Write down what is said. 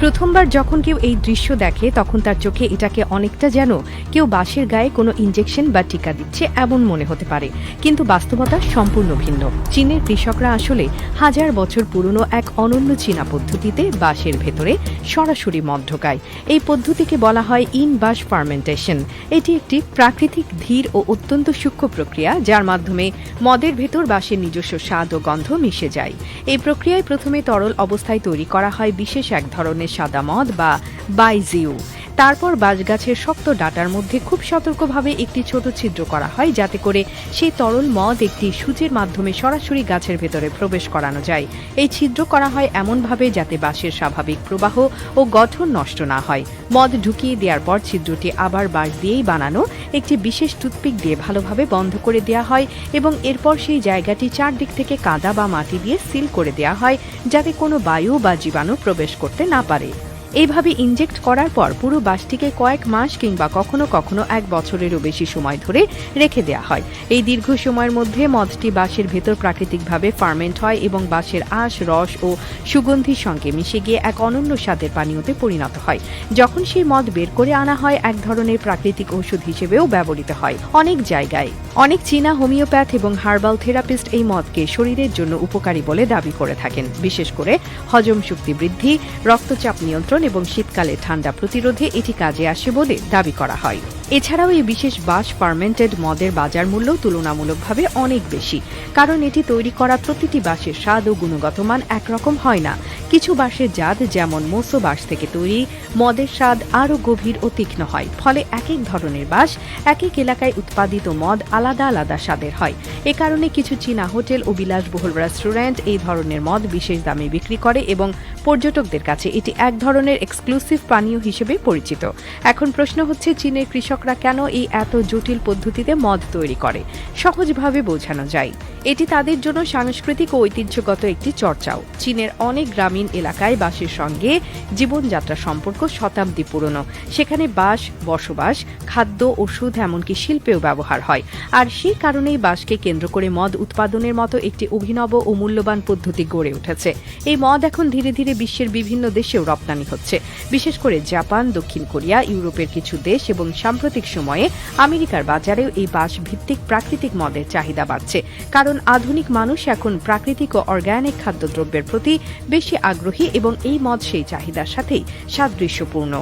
প্রথমবার যখন কেউ এই দৃশ্য দেখে, তখন তার চোখে এটাকে অনেকটা যেন কেউ বাঁশের গায়ে কোনো ইঞ্জেকশন বা টিকা দিচ্ছে এমন মনে হতে পারে। কিন্তু বাস্তবতা সম্পূর্ণ ভিন্ন। চীনের কৃষকরা আসলে হাজার বছর পুরনো এক অনন্য চীনা পদ্ধতিতে বাঁশের ভেতরে সরাসরি মদ ঢোকায়। এই পদ্ধতিকে বলা হয় ইন বাস ফার্মেন্টেশন। এটি একটি প্রাকৃতিক ধীর ও অত্যন্ত সূক্ষ্ম প্রক্রিয়া, যার মাধ্যমে মদের ভেতর বাঁশের নিজস্ব স্বাদ ও গন্ধ মিশে যায়। এই প্রক্রিয়ায় প্রথমে তরল অবস্থায় তৈরি করা হয় বিশেষ এক ধরনের সাদা মদ বা বাইজিউ তারপর বাঁশগাছের শক্ত ডাটার মধ্যে খুব সতর্কভাবে একটি ছোট ছিদ্র করা হয়, যাতে করে সেই তরল মদ একটি সূচের মাধ্যমে সরাসরি গাছের ভেতরে প্রবেশ করানো যায়। এই ছিদ্র করা হয় এমনভাবে যাতে বাঁশের স্বাভাবিক প্রবাহ ও গঠন নষ্ট না হয়। মদ ঢুকিয়ে দেওয়ার পর ছিদ্রটি আবার বাঁশ দিয়েই বানানো, একটি বিশেষ টুথপিক দিয়ে ভালোভাবে বন্ধ করে দেওয়া হয় এবং এরপর সেই জায়গাটি চারদিক থেকে কাদা বা মাটি দিয়ে সিল করে দেওয়া হয়, যাতে কোনো বায়ু বা জীবাণু প্রবেশ করতে না পারে। এইভাবে ইনজেক্ট করার পর পুরো বাসটিকে কয়েক মাস কিংবা কখনো কখনো এক বছরেরও বেশি সময় ধরে রেখে দেওয়া হয়। এই দীর্ঘ সময়ের মধ্যে মদটি বাঁশের ভেতর প্রাকৃতিকভাবে ফার্মেন্ট হয় এবং বাঁশের আঁশ, রস ও সুগন্ধির সঙ্গে মিশে গিয়ে এক অনন্য স্বাদের পানীয়তে পরিণত হয়। যখন সেই মদ বের করে আনা হয়, এক ধরনের প্রাকৃতিক ওষুধ হিসেবেও ব্যবহৃত হয়। অনেক জায়গায়। অনেক চীনা হোমিওপ্যাথ এবং হার্বাল থেরাপিস্ট এই মদকে শরীরের জন্য উপকারী বলে দাবি করে থাকেন। বিশেষ করে হজম শক্তি বৃদ্ধি, রক্তচাপ নিয়ন্ত্রণ এবং শীতকালে ঠান্ডা প্রতিরোধে এটি কাজে আসে বলে দাবি করা হয়। এছাড়াও এই বিশেষ বাস ফার্মেন্টেড মদের বাজার মূল্য তুলনামূলকভাবে অনেক বেশি, কারণ এটি তৈরি করা প্রতিটি বাঁশের স্বাদ ও গুণগত মান একরকম হয় না। কিছু বাঁশের জাত যেমন মোসো বাঁশ থেকে তৈরি, মদের স্বাদ আরও গভীর ও তীক্ষ্ণ হয়, ফলে এক এক ধরনের বাঁশ এক এক এলাকায় উৎপাদিত মদ আলাদা আলাদা স্বাদের হয়। এ কারণে কিছু চীনা হোটেল ও বিলাসবহুল রেস্টুরেন্ট এই ধরনের মদ বিশেষ দামে বিক্রি করে এবং পর্যটকদের কাছে এটি এক ধরনের এক্সক্লুসিভ পানীয় হিসেবে পরিচিত। এখন প্রশ্ন হচ্ছে, চীনের কৃষকরা কেন এই এত জটিল পদ্ধতিতে মদ তৈরি করে? সহজভাবে বোঝানো যায়। এটি তাদের জন্য সাংস্কৃতিক ও ঐতিহ্যগত একটি চর্চাও। চীনের অনেক গ্রামীণ এলাকায় বাঁশের সঙ্গে জীবনযাত্রা সম্পর্ক শতাব্দী পুরনো। সেখানে বাঁশ বসবাস, খাদ্য, ওষুধ, এমনকি শিল্পেও ব্যবহার হয়। আর সেই কারণেই বাঁশকে কেন্দ্র করে মদ উৎপাদনের মতো একটি অভিনব ও মূল্যবান পদ্ধতি গড়ে উঠেছে। এই মদ এখন ধীরে ধীরে বিশ্বের বিভিন্ন দেশেও রপ্তানি হচ্ছে। বিশেষ করে জাপান, দক্ষিণ কোরিয়া, ইউরোপের কিছু দেশ এবং সাম্প্রতিক সময়ে আমেরিকার বাজারেও এই বাঁশ ভিত্তিক প্রাকৃতিক মদের চাহিদা বাড়ছে। কারণ আধুনিক মানুষ এখন প্রাকৃতিক ও অর্গ্যানিক খাদ্যদ্রব্যের প্রতি বেশি আগ্রহী এবং এই মদ সেই চাহিদার সাথেই সাদৃশ্যপূর্ণ।